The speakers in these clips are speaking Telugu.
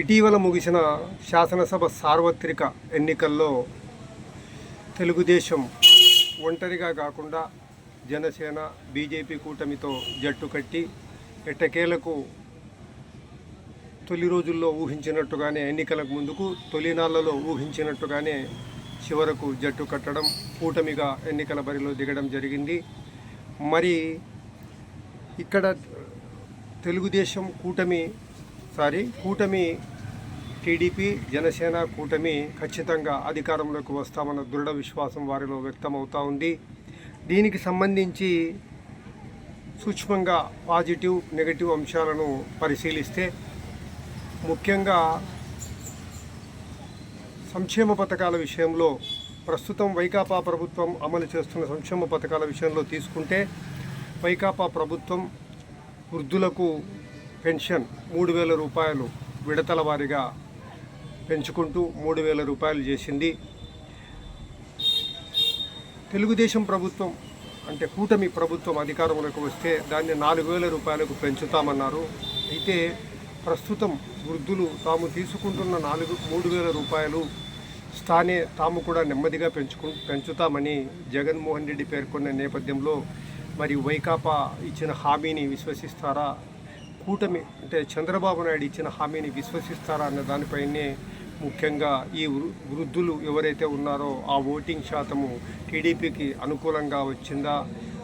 ఇటీవల ముగిసిన శాసనసభ సార్వత్రిక ఎన్నికల్లో తెలుగుదేశం ఒంటరిగా కాకుండా జనసేన బీజేపీ కూటమితో జట్టు కట్టి ఎట్టకేలకు తొలి రోజుల్లో ఊహించినట్టుగానే ఎన్నికలకు ముందుకు తొలినాళ్ళలో ఊహించినట్టుగానే చివరకు జట్టు కట్టడం కూటమిగా ఎన్నికల బరిలో దిగడం జరిగింది. మరి ఇక్కడ తెలుగుదేశం కూటమి సారీ కూటమి టీడీపీ జనసేన కూటమి ఖచ్చితంగా అధికారంలోకి వస్తామన్న దృఢ విశ్వాసం వారిలో వ్యక్తమవుతూ ఉంది. దీనికి సంబంధించి సూక్ష్మంగా పాజిటివ్ నెగటివ్ అంశాలను పరిశీలిస్తే ముఖ్యంగా సంక్షేమ పథకాల విషయంలో ప్రస్తుతం వైకాపా ప్రభుత్వం అమలు చేస్తున్న సంక్షేమ పథకాల విషయంలో తీసుకుంటే వైకాపా ప్రభుత్వం వృద్ధులకు పెన్షన్ మూడు వేల రూపాయలు విడతల వారీగా పెంచుకుంటూ మూడు వేల రూపాయలు చేసింది. తెలుగుదేశం ప్రభుత్వం అంటే కూటమి ప్రభుత్వం అధికారంలోకి వస్తే దాన్ని నాలుగు వేల రూపాయలకు పెంచుతామన్నారు. అయితే ప్రస్తుతం వృద్ధులు తాము తీసుకుంటున్న నాలుగు మూడు వేల రూపాయలు స్థానే తాము కూడా నెమ్మదిగా పెంచుకు పెంచుతామని జగన్మోహన్ రెడ్డి పేర్కొన్న నేపథ్యంలో మరి వైకాపా ఇచ్చిన హామీని విశ్వసిస్తారా? కూటమి అంటే చంద్రబాబు నాయుడు ఇచ్చిన హామీని విశ్వసిస్తారా అన్న దానిపైనే ముఖ్యంగా ఈ వృ- వృద్ధులు ఎవరైతే ఉన్నారో ఆ ఓటింగ్ శాతము టీడీపీకి అనుకూలంగా వచ్చిందా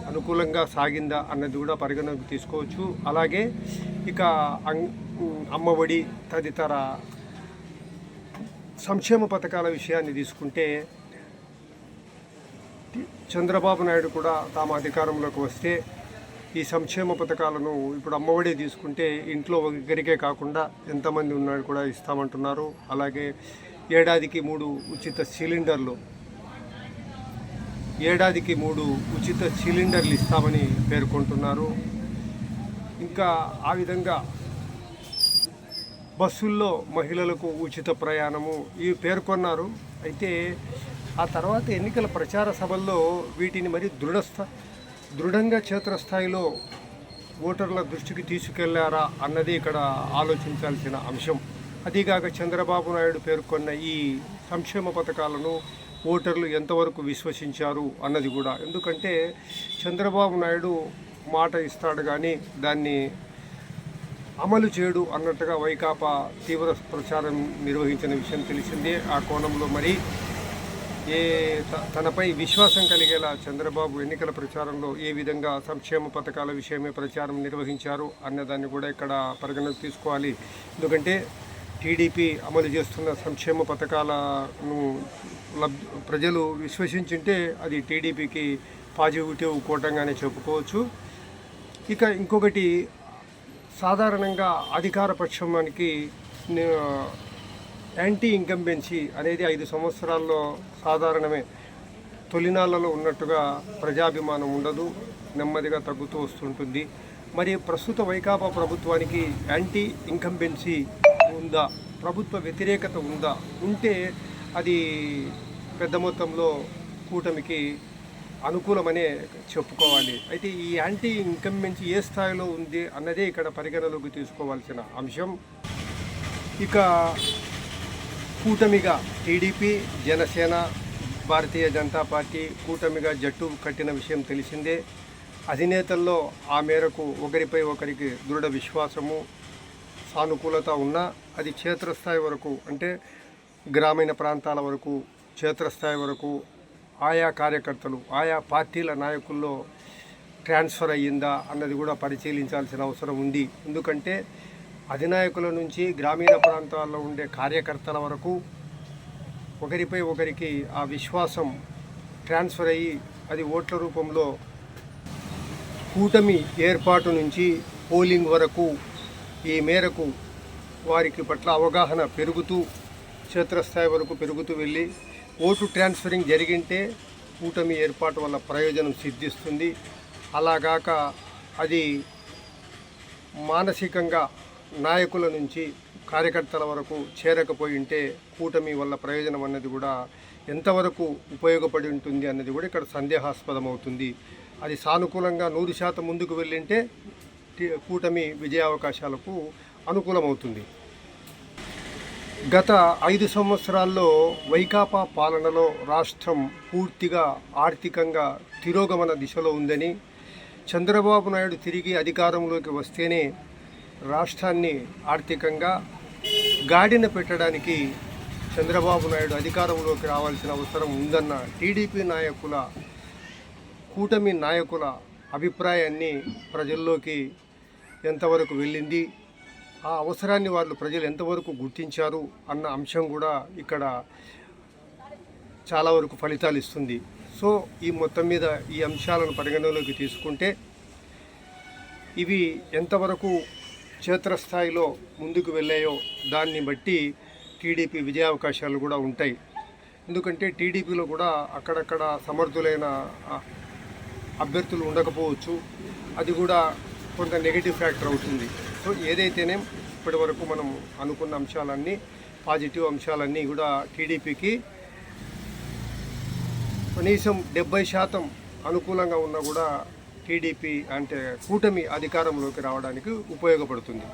అనుకూలంగా సాగిందా అన్నది కూడా పరిగణలోకి తీసుకోవచ్చు. అలాగే ఇక అం- అమ్మఒడి తదితర సంక్షేమ పథకాల విషయాన్ని తీసుకుంటే చంద్రబాబు నాయుడు కూడా తాము అధికారంలోకి వస్తే ఈ సంక్షేమ పథకాలను ఇప్పుడు అమ్మఒడి తీసుకుంటే ఇంట్లో ఒకరికే కాకుండా ఎంతమంది ఉన్నాడు కూడా ఇస్తామంటున్నారు. అలాగే ఏడాదికి మూడు ఉచిత సిలిండర్లు ఏడాదికి మూడు ఉచిత సిలిండర్లు ఇస్తామని పేర్కొంటున్నారు. ఇంకా ఆ విధంగా బస్సుల్లో మహిళలకు ఉచిత ప్రయాణము ఇవి పేర్కొన్నారు. అయితే ఆ తర్వాత ఎన్నికల ప్రచార సభల్లో వీటిని మరి దృఢస్థ దృఢంగా క్షేత్రస్థాయిలో ఓటర్ల దృష్టికి తీసుకెళ్ళారా అన్నది ఇక్కడ ఆలోచించాల్సిన అంశం. అదీగాక చంద్రబాబు నాయుడు పేర్కొన్న ఈ సంక్షేమ పథకాలను ఓటర్లు ఎంతవరకు విశ్వసించారు అన్నది కూడా. ఎందుకంటే చంద్రబాబు నాయుడు మాట ఇస్తాడు కానీ దాన్ని అమలు చేయడు అన్నట్టుగా వైకాపా తీవ్ర ప్రచారం నిర్వహించిన విషయం తెలిసిందే. ఆ కోణంలో మరి ఏ త- తనపై విశ్వాసం కలిగేలా చంద్రబాబు ఎన్నికల ప్రచారంలో ఏ విధంగా సంక్షేమ పథకాల విషయమే ప్రచారం నిర్వహించారు అన్నదాన్ని కూడా ఇక్కడ పరిగణలోకి తీసుకోవాలి. ఎందుకంటే టీడీపీ అమలు చేస్తున్న సంక్షేమ పథకాలను లబ్ ప్రజలు విశ్వసించుంటే అది టీడీపీకి పాజిటివ్ కూటంగానే చెప్పుకోవచ్చు. ఇక ఇంకొకటి సాధారణంగా అధికార పక్షానికి యాంటీ ఇంకంబెన్సీ అనేది ఐదు సంవత్సరాల్లో సాధారణమే. తొలినాళ్ళలో ఉన్నట్టుగా ప్రజాభిమానం ఉండదు నెమ్మదిగా తగ్గుతూ వస్తుంటుంది. మరి ప్రస్తుత వైకాపా ప్రభుత్వానికి యాంటీ ఇంకంబెన్సీ ఉందా? ప్రభుత్వ వ్యతిరేకత ఉందా? ఉంటే అది పెద్ద మొత్తంలో కూటమికి అనుకూలమనే చెప్పుకోవాలి. అయితే ఈ యాంటీ ఇంకంబెన్సీ ఏ స్థాయిలో ఉంది అన్నదే ఇక్కడ పరిగణలోకి తీసుకోవాల్సిన అంశం. ఇక కూటమిగా టీడీపీ జనసేన భారతీయ జనతా పార్టీ కూటమిగా జట్టు కట్టిన విషయం తెలిసిందే. అధినేతల్లో ఆ మేరకు ఒకరిపై ఒకరికి దృఢ విశ్వాసము సానుకూలత ఉన్నా అది క్షేత్రస్థాయి వరకు అంటే గ్రామీణ ప్రాంతాల వరకు క్షేత్రస్థాయి వరకు ఆయా కార్యకర్తలు ఆయా పార్టీల నాయకుల్లో ట్రాన్స్ఫర్ అయ్యిందా అన్నది కూడా పరిశీలించాల్సిన అవసరం ఉంది. ఎందుకంటే అధినాయకుల నుంచి గ్రామీణ ప్రాంతాల్లో ఉండే కార్యకర్తల వరకు ఒకరిపై ఒకరికి ఆ విశ్వాసం ట్రాన్స్ఫర్ అయ్యి అది ఓట్ల రూపంలో కూటమి ఏర్పాటు నుంచి పోలింగ్ వరకు ఈ మేరకు వారికి పట్ల అవగాహన పెరుగుతూ క్షేత్రస్థాయి వరకు పెరుగుతూ వెళ్ళి ఓటు ట్రాన్స్ఫరింగ్ జరిగింటే కూటమి ఏర్పాటు వల్ల ప్రయోజనం సిద్ధిస్తుంది. అలాగాక అది మానసికంగా నాయకుల నుంచి కార్యకర్తల వరకు చేరకపోయి ఉంటే కూటమి వల్ల ప్రయోజనం అన్నది కూడా ఎంతవరకు ఉపయోగపడి ఉంటుంది అన్నది కూడా ఇక్కడ సందేహాస్పదం అవుతుంది అది సానుకూలంగా నూరు శాతం ముందుకు వెళ్ళింటే కూటమి విజయావకాశాలకు అనుకూలమవుతుంది. గత ఐదు సంవత్సరాల్లో వైకాపా పాలనలో రాష్ట్రం పూర్తిగా ఆర్థికంగా తిరోగమన దిశలో ఉందని చంద్రబాబు నాయుడు తిరిగి అధికారంలోకి వస్తేనే రాష్ట్రాన్ని ఆర్థికంగా గాడిన పెట్టడానికి చంద్రబాబు నాయుడు అధికారంలోకి రావాల్సిన అవసరం ఉందన్న టీడీపీ నాయకుల కూటమి నాయకుల అభిప్రాయాన్ని ప్రజల్లోకి ఎంతవరకు వెళ్ళింది ఆ అవసరాన్ని వాళ్ళు ప్రజలు ఎంతవరకు గుర్తించారు అన్న అంశం కూడా ఇక్కడ చాలా వరకు ఫలితాలు ఇస్తుంది. సో ఈ మొత్తం మీద ఈ అంశాలను పరిగణలోకి తీసుకుంటే ఇవి ఎంతవరకు క్షేత్రస్థాయిలో ముందుకు వెళ్ళాయో దాన్ని బట్టి టీడీపీ విజయావకాశాలు కూడా ఉంటాయి. ఎందుకంటే టీడీపీలో కూడా అక్కడక్కడ సమర్థులైన అభ్యర్థులు ఉండకపోవచ్చు. అది కూడా కొంత నెగిటివ్ ఫ్యాక్టర్ అవుతుంది. సో ఏదైతేనే ఇప్పటి వరకు మనం అనుకున్న అంశాలన్నీ పాజిటివ్ అంశాలన్నీ కూడా టీడీపీకి కనీసం డెబ్బై శాతం అనుకూలంగా ఉన్నా కూడా టీడీపీ అంటే కూటమి అధికారంలోకి రావడానికి ఉపయోగపడుతుంది.